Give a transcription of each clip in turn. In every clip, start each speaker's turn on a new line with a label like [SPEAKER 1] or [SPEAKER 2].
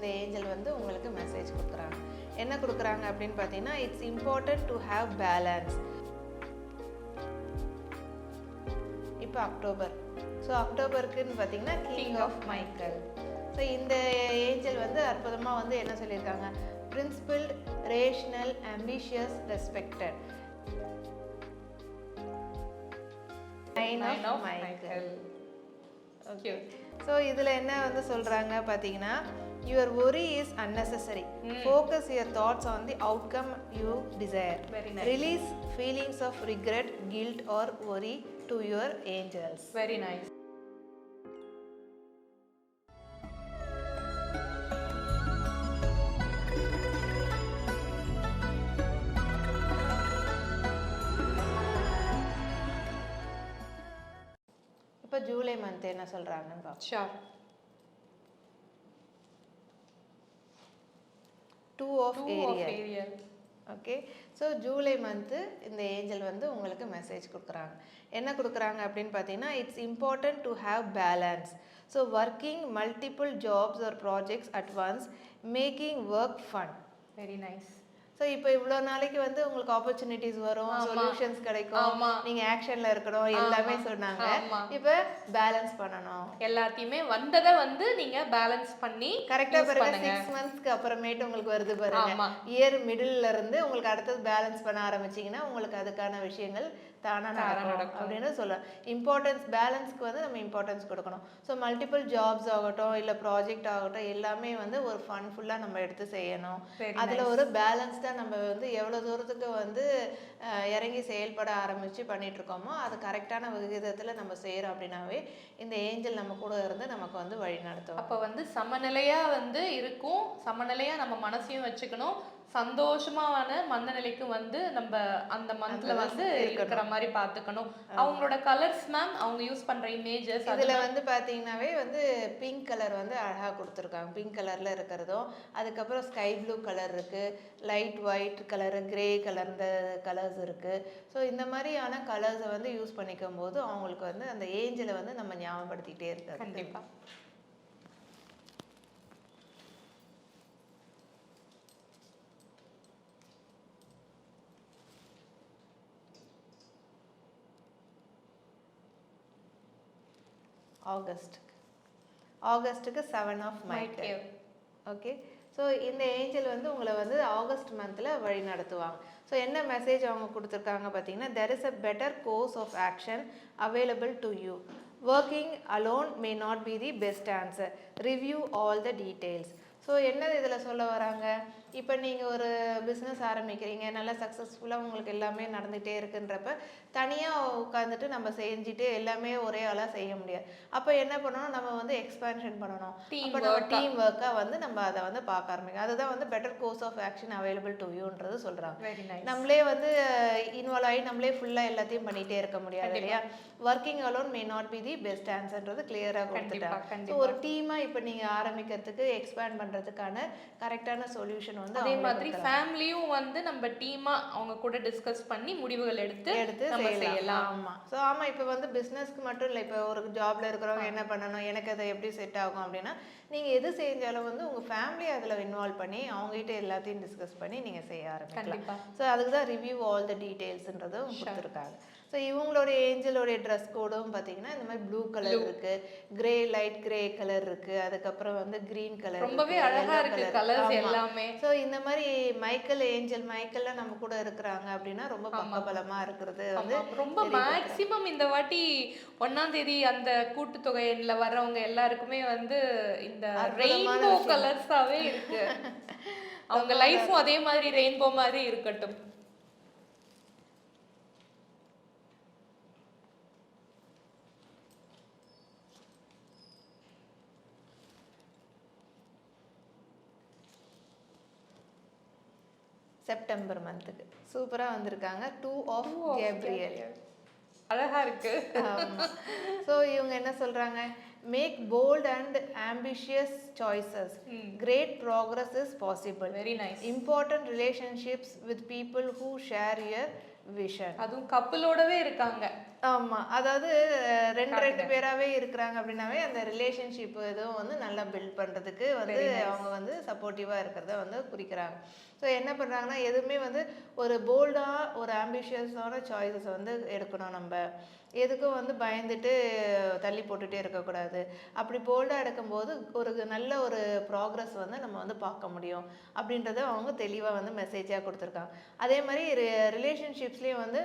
[SPEAKER 1] இந்த ஏஞ்சல் வந்து உங்களுக்கு மெசேஜ் கொடுக்குறாங்க. என்ன கொடுக்குறாங்க அப்படின்னு பார்த்தீங்கன்னா it's important to have balance இப்போ அக்டோபர். ஸோ அக்டோபருக்குன்னு பார்த்தீங்கன்னா கிங் ஆஃப் மைக்கேல் ஸோ இந்த ஏஞ்சல் வந்து அற்புதமாக வந்து என்ன சொல்லியிருக்காங்க? Principled rational ambitious respected nine of Michael. Okay so இதில் என்ன வந்து சொல்கிறாங்க பார்த்தீங்கன்னா your worry is unnecessary. Focus your thoughts on the outcome you desire. Release feelings of regret guilt or worry to your angels
[SPEAKER 2] very nice
[SPEAKER 1] July month என்ன சொல்கிறாங்கன்னு பார்ப்போம்
[SPEAKER 2] ஷார்
[SPEAKER 1] two of area
[SPEAKER 2] area
[SPEAKER 1] okay so July month இந்த angel வந்து உங்களுக்கு message கொடுக்குறாங்க. என்ன கொடுக்குறாங்க அப்படின்னு பார்த்தீங்கன்னா it's important to have balance so working multiple jobs or projects at once making work fun
[SPEAKER 2] very nice
[SPEAKER 1] so இப்போ இவ்வளோ நாளைக்கு வந்து உங்களுக்கு ஆப்பர்ச்சுனிட்டிஸ் வரும் சொல்யூஷன்ஸ் கிடைக்கும்
[SPEAKER 2] ஆமா.
[SPEAKER 1] நீங்கள் ஆக்ஷனில் இருக்கணும் எல்லாமே சொன்னாங்க. இப்போ பேலன்ஸ் பண்ணணும்
[SPEAKER 2] எல்லாத்தையுமே வந்ததை வந்து நீங்க பேலன்ஸ் பண்ணி
[SPEAKER 1] கரெக்டாக
[SPEAKER 2] use
[SPEAKER 1] பாருங்க. சிக்ஸ் மந்த்ஸ்க்கு அப்புறமேட்டு உங்களுக்கு வருது பாருங்க. இயர் மிடில்ல இருந்து உங்களுக்கு அடுத்தது பேலன்ஸ் பண்ண ஆரம்பிச்சீங்கன்னா உங்களுக்கு அதுக்கான விஷயங்கள் தானா நடக்கும்
[SPEAKER 2] நடக்கும்.
[SPEAKER 1] அப்படின்னு சொல்லலாம் இம்பார்ட்டன்ஸ் பேலன்ஸ்க்கு வந்து நம்ம இம்பார்ட்டன்ஸ் கொடுக்கணும். ஸோ மல்டிபிள் ஜாப்ஸ் ஆகட்டும் இல்லை ப்ராஜெக்ட் ஆகட்டும் எல்லாமே வந்து ஒரு ஃபன் ஃபுல்லாக நம்ம எடுத்து செய்யணும். அதில் ஒரு பேலன்ஸ்டாக நம்ம வந்து எவ்வளோ தூரத்துக்கு வந்து இறங்கி செயல்பட ஆரம்பித்து பண்ணிட்டு இருக்கோமோ அது கரெக்டான விகிதத்தில் நம்ம செய்கிறோம் அப்படின்னாவே இந்த ஏஞ்சல் நம்ம கூட இருந்து நமக்கு வந்து வழி நடத்துவோம்
[SPEAKER 2] அப்ப வந்து சமநிலையா வந்து இருக்கும். சமநிலையா நம்ம மனசையும் வச்சுக்கணும். சந்தோஷமான மனநிலைக்கு வந்து நம்ம அந்த மந்த்ல வந்து இருக்கிற மாதிரி பாத்துக்கணும். அவங்களோட கலர்ஸ் மேம் அவங்க யூஸ் பண்ற இமேஜஸ்
[SPEAKER 1] இதுல வந்து பாத்தீங்கன்னாவே வந்து பிங்க் கலர் வந்து அழகா கொடுத்துருக்காங்க. பிங்க் கலர்ல இருக்கிறதும் அதுக்கப்புறம் ஸ்கை ப்ளூ கலர் இருக்கு. Light white colour grey colour இந்த கலர்ஸ் இருக்கு. ஸோ இந்த மாதிரியான கலர்ஸை வந்து யூஸ் பண்ணிக்கும் போது அவங்களுக்கு வந்து அந்த ஏஞ்சலை வந்து நம்ம ஞாபகப்படுத்திட்டே இருக்காது
[SPEAKER 2] கண்டிப்பா.
[SPEAKER 1] ஆகஸ்ட்டுக்கு ஆகஸ்ட்டுக்கு seven of Michael okay so இந்த ஏஞ்சல் வந்து உங்களை வந்து ஆகஸ்ட் மந்தில் வழி நடத்துவாங்க. ஸோ என்ன மெசேஜ் அவங்க கொடுத்துருக்காங்க பார்த்தீங்கன்னா there is a better course of action available to you working alone may not be the best answer review all the details so என்னது இதில் சொல்ல வராங்க? இப்போ நீங்கள் ஒரு பிஸ்னஸ் ஆரம்பிக்கிறீங்க. நல்லா சக்ஸஸ்ஃபுல்லாக உங்களுக்கு எல்லாமே நடந்துகிட்டே இருக்குன்றப்ப தனியாக உட்காந்துட்டு நம்ம செஞ்சுட்டு எல்லாமே ஒரே ஆளாக செய்ய முடியாது. அப்போ என்ன பண்ணணும்? நம்ம வந்து எக்ஸ்பேன்ஷன் பண்ணணும். அப்போ நம்ம டீம் ஒர்க்காக வந்து நம்ம அதை வந்து பார்க்க ஆரம்பிக்கும் அதுதான் வந்து better course of action available to யூன்றது சொல்கிறாங்க நம்மளே வந்து இன்வால்வ் ஆகி நம்மளே ஃபுல்லாக எல்லாத்தையும் பண்ணிகிட்டே இருக்க முடியாது இல்லையா? Working alone may not be the best ஆன்சர்ன்றது கிளியராக கொடுத்துட்டாங்க ஸோ. ஒரு டீமாக இப்போ நீங்கள் ஆரம்பிக்கிறதுக்கு எக்ஸ்பேண்ட் பண்ணுறதுக்கான கரெக்டான சொல்யூஷன் வந்து
[SPEAKER 2] அதே மாதிரி. ஃபேமிலியும் வந்து நம்ம டீமா அவங்க கூட டிஸ்கஸ் பண்ணி முடிவுகள் எடுத்து
[SPEAKER 1] எடுத்து செய்யலாம். ஸோ ஆமா. இப்போ வந்து பிஸ்னஸ்க்கு மட்டும் இல்லை இப்போ ஒரு ஜாப்ல இருக்கிறவங்க என்ன பண்ணணும் எனக்கு அதை எப்படி செட் ஆகும் அப்படின்னா நீங்க எது செஞ்சாலும் வந்து உங்க ஃபேமிலி அதுல இன்வால்வ் பண்ணி அவங்ககிட்ட எல்லாத்தையும் டிஸ்கஸ் பண்ணி நீங்க செய்ய ஆரம்பிக்கலாம். ஸோ அதுக்கு தான் ரிவ்யூ ஆல் த டீட்டெயில்ஸ்ன்றதும் கொடுத்துருக்காங்க. ஸோ இவங்களுடைய ஏஞ்சலோடைய ட்ரெஸ் கோடும் பார்த்தீங்கன்னா இந்த மாதிரி ப்ளூ கலர் இருக்கு. கிரே லைட் கிரே கலர் இருக்கு. அதுக்கப்புறம் வந்து கிரீன் கலர்
[SPEAKER 2] ரொம்பவே அழகா இருக்கு கலர்ஸ் எல்லாமே.
[SPEAKER 1] ஸோ இந்த மாதிரி மைக்கேல் ஏஞ்சல் மைக்கேல்ல நம்ம கூட இருக்கிறாங்க அப்படின்னா ரொம்ப பக்கபலமா இருக்கிறது வந்து
[SPEAKER 2] ரொம்ப மேக்சிமம் இந்த வாட்டி ஒன்னாம் தேதி அந்த கூட்டுத்தொகையில வர்றவங்க எல்லாருக்குமே வந்து இந்த ரெயின்போ கலர்ஸாவே இருக்கு. அவங்க லைஃப்பும் அதே மாதிரி ரெயின்போ மாதிரி இருக்கட்டும்.
[SPEAKER 1] செப்டம்பர் மந்த்துக்கு சூப்பரா வந்திருக்காங்க. டூ ஆஃப் கேப்ரியல்
[SPEAKER 2] அழகா இருக்கு.
[SPEAKER 1] ஸோ இவங்க என்ன சொல்றாங்க? Make bold and ambitious choices great progress is possible
[SPEAKER 2] very nice
[SPEAKER 1] important relationships with people who share your vision
[SPEAKER 2] அதுவும் கப்பலோடவே இருக்காங்க.
[SPEAKER 1] ஆமா. அதாவது ரெண்டு ரெண்டு பேராவே இருக்கிறாங்க அப்படின்னாவே அந்த ரிலேஷன்ஷிப் இதுவும் வந்து நல்லா பில்ட் பண்றதுக்கு வந்து அவங்க வந்து சப்போர்ட்டிவா இருக்கிறத வந்து குறிக்கிறாங்க. ஸோ என்ன பண்ணுறாங்கன்னா எதுவுமே வந்து ஒரு போல்டாக ஒரு ஆம்பிஷியஸான சாய்ஸஸ் வந்து எடுக்கணும் நம்ம. எதுக்கும் வந்து பயந்துட்டு தள்ளி போட்டுகிட்டே இருக்கக்கூடாது. அப்படி போல்டாக எடுக்கும்போது ஒரு நல்ல ஒரு ப்ராக்ரஸ் வந்து நம்ம வந்து பார்க்க முடியும். அப்படின்றத அவங்க தெளிவாக வந்து மெசேஜாக கொடுத்துருக்காங்க. அதே மாதிரி ரிலேஷன்ஷிப்ஸ்லேயும் வந்து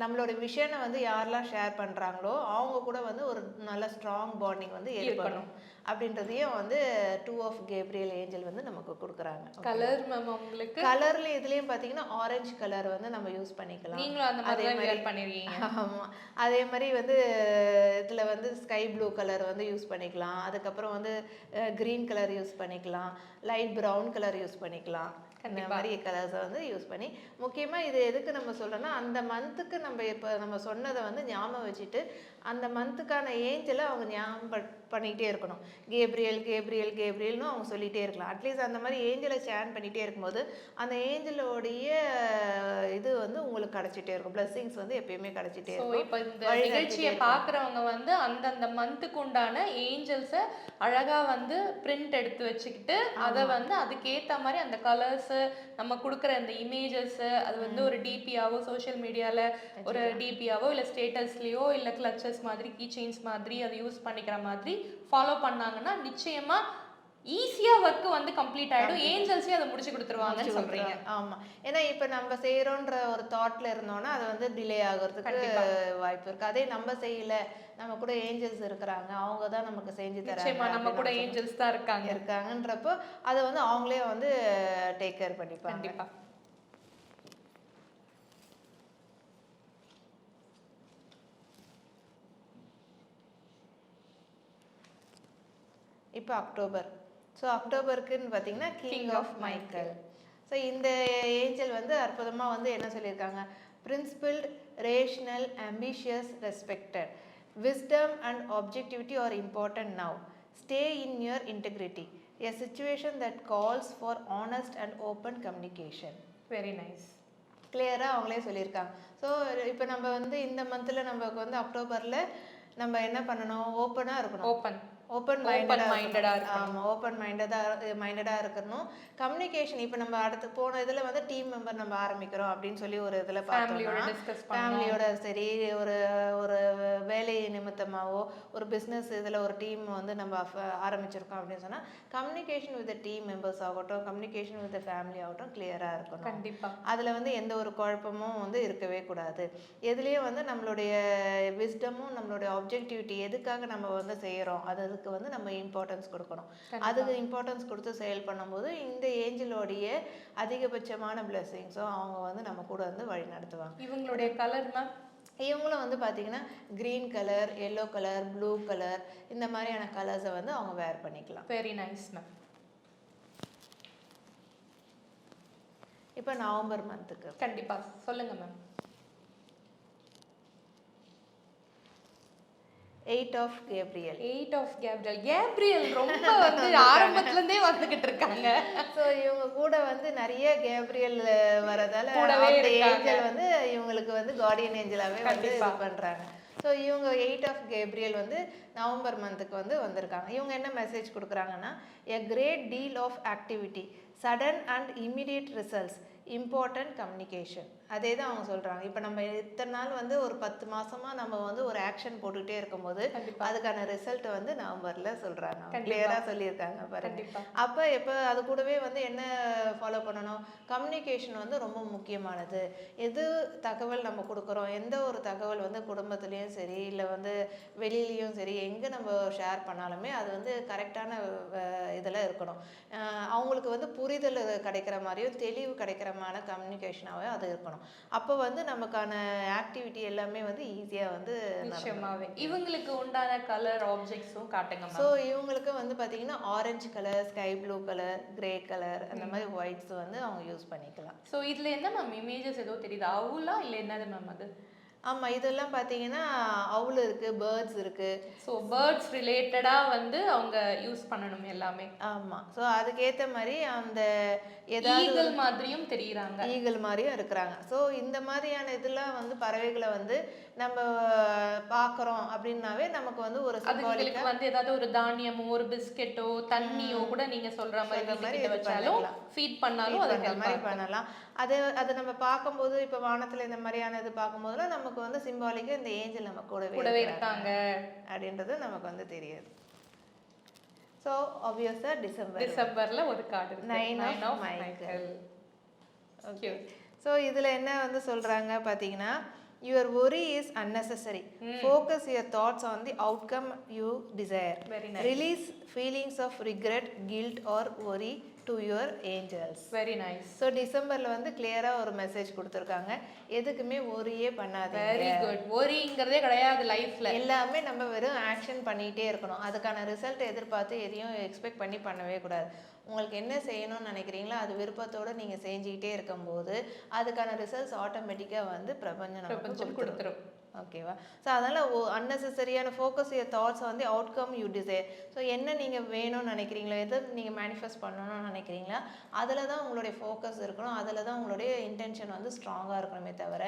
[SPEAKER 1] நம்மளோட விஷனை வந்து யாரெல்லாம் ஷேர் பண்ணுறாங்களோ அவங்க கூட வந்து ஒரு நல்ல ஸ்ட்ராங் பாண்டிங் வந்து ஏற்படணும். அப்படின்றதையும் வந்து டூ ஆஃப் கேப்ரியல் ஏஞ்சல் வந்து நமக்கு கொடுக்குறாங்க.
[SPEAKER 2] கலர் மேம் உங்களுக்கு?
[SPEAKER 1] கலர்ல இதுலயும் பாத்தீங்கன்னா ஆரஞ்சு கலர் வந்து நம்ம யூஸ் பண்ணிக்கலாம்.
[SPEAKER 2] நீங்களும் அந்த மாதிரி தான் wear பண்ணிருக்கீங்க.
[SPEAKER 1] ஆமா. அதே மாதிரி வந்து இதுல வந்து ஸ்கை ப்ளூ கலர் வந்து யூஸ் பண்ணிக்கலாம். அதுக்கப்புறம் வந்து கிரீன் கலர் யூஸ் பண்ணிக்கலாம். லைட் பிரவுன் கலர் யூஸ் பண்ணிக்கலாம். இந்த மாதிரி கலர்ஸை வந்து யூஸ் பண்ணி முக்கியமா இது எதுக்கு நம்ம சொல்றோம்னா அந்த மந்த்துக்கு நம்ம இப்போ நம்ம சொன்னதை வந்து ஞாபகம் வச்சுட்டு அந்த மந்த்துக்கான ஏஞ்சலை அவங்க ஞாபகம் பண்ணிகிட்டே இருக்கணும். கேப்ரியல் கேப்ரியல் கேப்ரியல்னு அவங்க சொல்லிகிட்டே இருக்கலாம். அட்லீஸ்ட் அந்த மாதிரி ஏஞ்சலை சேன் பண்ணிகிட்டே இருக்கும்போது அந்த ஏஞ்சலோடைய இது வந்து உங்களுக்கு கிடச்சிட்டே இருக்கும். Blessings வந்து எப்பயுமே கிடச்சிட்டே இருக்கும்.
[SPEAKER 2] இப்போ இந்த நிகழ்ச்சியை பார்க்குறவங்க வந்து அந்தந்த மந்த்துக்கு உண்டான ஏஞ்சல்ஸை அழகா வந்து பிரிண்ட் எடுத்து வச்சுக்கிட்டு அதை வந்து அதுக்கேத்த மாதிரி அந்த கலர்ஸ் நம்ம கொடுக்குற அந்த இமேஜஸ் அது வந்து ஒரு டிபியாவோ சோஷியல் மீடியால ஒரு டிபியாவோ இல்ல ஸ்டேட்டஸ்லயோ இல்ல கிளச்சஸ் மாதிரி கீ செயின்ஸ் மாதிரி அதை யூஸ் பண்ணிக்கிற மாதிரி ஃபாலோ பண்ணாங்கன்னா நிச்சயமா ஈஸியா ஒர்க் வந்து கம்ப்ளீட் ஆயிடும். ஏஞ்சல்ஸே அதை முடிச்சு கொடுத்துருவாங்கன்னு சொல்றீங்க.
[SPEAKER 1] ஆமா. ஏன்னா இப்ப நம்ம செய்யறோன்ற ஒரு தாட்ல இருந்தோம்னா அது வந்து டிலே ஆகுறதுக்கு வாய்ப்பு இருக்கு. அதே நம்ம செய்யல நம்ம கூட ஏஞ்சல்ஸ் இருக்கிறாங்க. அவங்க தான் நமக்கு செஞ்சு தராங்க
[SPEAKER 2] நம்ம கூட ஏஞ்சல்ஸ் தான் இருக்காங்க.
[SPEAKER 1] இருக்காங்கன்றப்போ அதை வந்து அவங்களே வந்து டேக் கேர் பண்ணிப்பாங்க.
[SPEAKER 2] கண்டிப்பா.
[SPEAKER 1] இப்போ அக்டோபர் ஸோ அக்டோபருக்குன்னு பார்த்தீங்கன்னா கிங் ஆஃப் மைக்கேல் ஸோ இந்த ஏஞ்சல் வந்து அற்புதமாக வந்து என்ன சொல்லியிருக்காங்க? Principled rational ambitious respected wisdom and objectivity are important now. Stay in your integrity. A situation that calls for honest and open communication.
[SPEAKER 2] Very nice
[SPEAKER 1] கிளியராக அவங்களே சொல்லியிருக்காங்க. ஸோ இப்போ நம்ம வந்து இந்த மந்தில் நமக்கு வந்து அக்டோபரில் நம்ம என்ன பண்ணணும்? ஓப்பனாக இருக்கணும்.
[SPEAKER 2] ஓப்பன்
[SPEAKER 1] ஓப்பன்
[SPEAKER 2] Open-minded-ஆ
[SPEAKER 1] மைண்டடாக. ஆமாம் ஓப்பன் மைண்டடாக மைண்டடாக இருக்கணும். கம்யூனிகேஷன் இப்போ நம்ம அடுத்து போன இதில் வந்து டீம் மெம்பர் நம்ம ஆரம்பிக்கிறோம் அப்படின்னு சொல்லி ஒரு இதில்
[SPEAKER 2] ஃபேமிலியோட
[SPEAKER 1] சரி ஒரு ஒரு வேலை நிமித்தமாவோ ஒரு பிஸ்னஸ் இதில் ஒரு டீம் வந்து நம்ம ஆரம்பிச்சிருக்கோம் அப்படின்னு சொன்னால் கம்யூனிகேஷன் வித் டீம் மெம்பர்ஸ் ஆகட்டும் கம்யூனிகேஷன் வித் ஃபேமிலி ஆகட்டும் கிளியராக இருக்கணும்.
[SPEAKER 2] கண்டிப்பா.
[SPEAKER 1] அதில் வந்து எந்த ஒரு குழப்பமும் வந்து இருக்கவே கூடாது. எதுலேயும் வந்து நம்மளுடைய விஸ்டமும் நம்மளுடைய ஆப்ஜெக்டிவிட்டி எதுக்காக நம்ம வந்து செய்கிறோம் அது அதுக்கு வந்து நம்ம இம்பார்ட்டன்ஸ் கொடுக்கணும். அதுக்கு இம்பார்ட்டன்ஸ் கொடுத்து செயல் பண்ணும்போது இந்த ஏஞ்சலோடைய அதிகபட்சமான பிளெஸிங்ஸும் அவங்க வந்து நம்ம கூட வந்து வழி நடத்துவாங்க.
[SPEAKER 2] இவங்களுடைய கலர் மேம்
[SPEAKER 1] இவங்களும் வந்து பார்த்தீங்கன்னா green colour yellow colour blue colour இந்த மாதிரியான கலர்ஸை வந்து அவங்க வேர் பண்ணிக்கலாம்.
[SPEAKER 2] வெரி நைஸ் மேம்
[SPEAKER 1] இப்போ நவம்பர் மந்த்துக்கு
[SPEAKER 2] கண்டிப்பா. சொல்லுங்க ma'am
[SPEAKER 1] eight of Gabriel
[SPEAKER 2] eight of Gabriel Gabriel ரொம்ப வந்து ஆரம்பத்துல இருந்தே வந்துகிட்டு இருக்காங்க.
[SPEAKER 1] ஸோ இவங்க கூட வந்து நிறைய கேப்ரியல் வரதால
[SPEAKER 2] கூடவே.
[SPEAKER 1] ஏஞ்சல் வந்து இவங்களுக்கு வந்து கார்டியன் ஏஞ்சலாவே வந்து இது
[SPEAKER 2] கண்டிப்பா.
[SPEAKER 1] பண்றாங்க. ஸோ இவங்க எயிட் ஆஃப் கேப்ரியல் வந்து நவம்பர் மந்த்துக்கு வந்து வந்திருக்காங்க. இவங்க என்ன மெசேஜ் கொடுக்குறாங்கன்னா a great deal of activity sudden and immediate results important communication அதே தான் அவங்க சொல்றாங்க. இப்போ நம்ம இத்தனை நாள் வந்து ஒரு பத்து மாசமா நம்ம வந்து ஒரு ஆக்ஷன் போட்டுக்கிட்டே இருக்கும்போது. அதுக்கான ரிசல்ட் வந்து நவம்பர்ல சொல்றாங்க.
[SPEAKER 2] கண்டிப்பா.
[SPEAKER 1] கிளியரா சொல்லியிருக்காங்க பாருங்க. அப்போ எப்போ அது கூடவே வந்து என்ன ஃபாலோ பண்ணணும்? கம்யூனிகேஷன் வந்து ரொம்ப முக்கியமானது. எது தகவல் நம்ம கொடுக்குறோம்? எந்த ஒரு தகவல் வந்து குடும்பத்துலேயும் சரி இல்லை வந்து வெளியிலயும் சரி எங்கே நம்ம ஷேர் பண்ணாலுமே அது வந்து கரெக்டான இதில் இருக்கணும். அவங்களுக்கு வந்து புரிதல் கிடைக்கிற மாதிரியும் தெளிவு கிடைக்கிறமான கம்யூனிகேஷனாகவே அது இருக்கணும். அப்போ வந்து நமக்கான ஆக்டிவிட்டி எல்லாமே வந்து ஈஸியாக வந்து.
[SPEAKER 2] நிச்சயமாவே. இவங்களுக்கு உண்டான கலர் ஆப்ஜெக்ட்ஸும் காட்டுங்க
[SPEAKER 1] ஸோ இவங்களுக்கு வந்து பார்த்தீங்கன்னா orange colour sky blue colour grey colour அந்த மாதிரி ஒயிட்ஸ் வந்து அவங்க யூஸ் பண்ணிக்கலாம்.
[SPEAKER 2] ஸோ இதுல என்ன மேம் இமேஜஸ் ஏதோ தெரியுது? அவுலா இல்ல என்னது மேம் அது?
[SPEAKER 1] ஆமாம் இதெல்லாம் பார்த்தீங்கன்னா அவுல் இருக்கு பேர்ட்ஸ் இருக்கு.
[SPEAKER 2] ஸோ பேர்ட்ஸ் ரிலேட்டடா வந்து அவங்க யூஸ் பண்ணணும் எல்லாமே.
[SPEAKER 1] ஆமாம் ஸோ அதுக்கேற்ற மாதிரி அந்த ஏதாவது
[SPEAKER 2] மாதிரியும் தெரியுறாங்க.
[SPEAKER 1] ஈகிள் மாதிரியும் இருக்கிறாங்க. ஸோ இந்த மாதிரியான இதெல்லாம் வந்து பறவைகளை வந்து நம்ம பார்க்குறோம் அப்படின்னாவே நமக்கு வந்து ஒரு
[SPEAKER 2] அதுங்களுக்கு வந்து ஏதாவது ஒரு தானியமோ ஒரு பிஸ்கெட்டோ தண்ணியோ கூட நீங்க சொல்ற மாதிரி
[SPEAKER 1] மாதிரி
[SPEAKER 2] வச்சாலும். ஃபீட் பண்ணாலும் அது
[SPEAKER 1] மாதிரி. பண்ணலாம். அது அது நம்ம பார்க்கும்போது இப்போ வானத்துல இந்த மாதிரியான இது பார்க்கும்போதுலாம் நமக்கு வந்து சிம்பாலிக்காக இந்த ஏஞ்சல் நம்ம கூடவே
[SPEAKER 2] கூடவே இருக்காங்க.
[SPEAKER 1] அப்படின்றது நமக்கு வந்து தெரியுது. ஸோ ஆப்வியஸாக டிசம்பர்
[SPEAKER 2] டிசம்பர்ல ஒரு card
[SPEAKER 1] of Michael.
[SPEAKER 2] Michael.
[SPEAKER 1] Okay so இதில் என்ன வந்து சொல்கிறாங்க பார்த்தீங்கன்னா your worry is unnecessary. Focus your thoughts on the outcome you desire. Release feelings of regret guilt or worry to your angels
[SPEAKER 2] very nice
[SPEAKER 1] so டிசம்பரில் வந்து கிளியராக ஒரு message கொடுத்துருக்காங்க. எதுக்குமே ஒரியே பண்ணாதீங்க.
[SPEAKER 2] வெரி குட் ஒரிங்கிறதே கிடையாது லைஃப்ல
[SPEAKER 1] எல்லாமே நம்ம வெறும் ஆக்ஷன் பண்ணிகிட்டே இருக்கணும். அதுக்கான ரிசல்ட் எதிர்பார்த்து எதையும் எக்ஸ்பெக்ட் பண்ணி பண்ணவே கூடாது. உங்களுக்கு என்ன செய்யணும்னு நினைக்கிறீங்களோ அது விருப்பத்தோடு நீங்கள் செஞ்சுக்கிட்டே இருக்கும்போது அதுக்கான ரிசல்ட்ஸ் ஆட்டோமேட்டிக்காக வந்து பிரபஞ்சம்
[SPEAKER 2] பிரபஞ்சம்
[SPEAKER 1] கொடுத்துரும். ஓகேவா ஸோ அதனால் அன்னெசரியான ஃபோக்கஸ் யர் தாட்ஸ் வந்து அவுட்கம் யூ டிசைர் ஸோ என்ன நீங்கள் வேணும்னு நினைக்கிறீங்களோ எதை நீங்கள் மேனிஃபெஸ்ட் பண்ணணும்னு நினைக்கிறீங்களா அதில் தான் உங்களுடைய ஃபோக்கஸ் இருக்கணும். அதில் தான் உங்களுடைய இன்டென்ஷன் வந்து ஸ்ட்ராங்காக இருக்கணுமே தவிர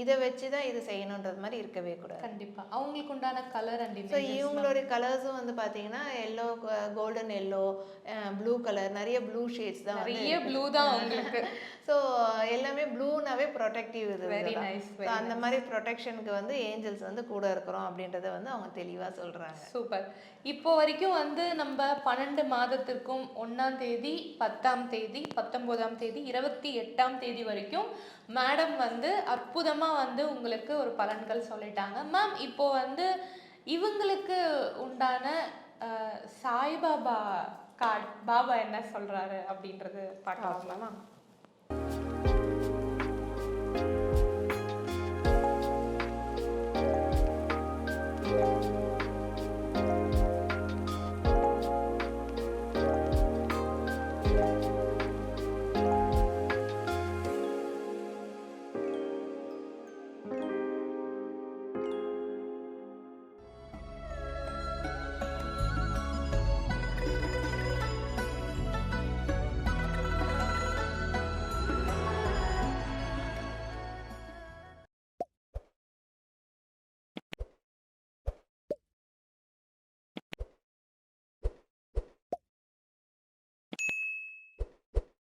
[SPEAKER 1] இதை வச்சு தான் இது செய்யணுன்றது மாதிரி இருக்கவே கூடாது.
[SPEAKER 2] கண்டிப்பா. அவங்களுக்கு உண்டான கலர் அண்ட்
[SPEAKER 1] ஸோ இவங்களுடைய கலர்ஸும் வந்து பார்த்தீங்கன்னா yellow golden yellow blue colour நிறைய ப்ளூ ஷேட்ஸ் தான்
[SPEAKER 2] நிறைய ப்ளூ தான் உங்களுக்கு
[SPEAKER 1] ஸோ எல்லாமே ப்ளூனாவே ப்ரொடெக்டிவ் இது
[SPEAKER 2] nice,
[SPEAKER 1] So, அந்த மாதிரி ப்ரொடெக்ஷனுக்கு வந்து ஏஞ்சல்ஸ் வந்து கூட இருக்கிறோம் அப்படின்றத வந்து அவங்க தெளிவாக சொல்கிறாங்க
[SPEAKER 2] சூப்பர் இப்போ வரைக்கும் வந்து நம்ம பன்னெண்டு மாதத்திற்கும் ஒண்ணாம் தேதி பத்தாம் தேதி பத்தொன்பதாம் தேதி இருபத்தி எட்டாம் தேதி வரைக்கும் மேடம் வந்து அற்புதமா வந்து உங்களுக்கு ஒரு பலன்கள் சொல்லிட்டாங்க. மேம் இப்போ வந்து இவங்களுக்கு உண்டான சாய்பாபா கார்ட் பாபா என்ன சொல்றாரு அப்படின்றது
[SPEAKER 1] பார்க்கலாமா.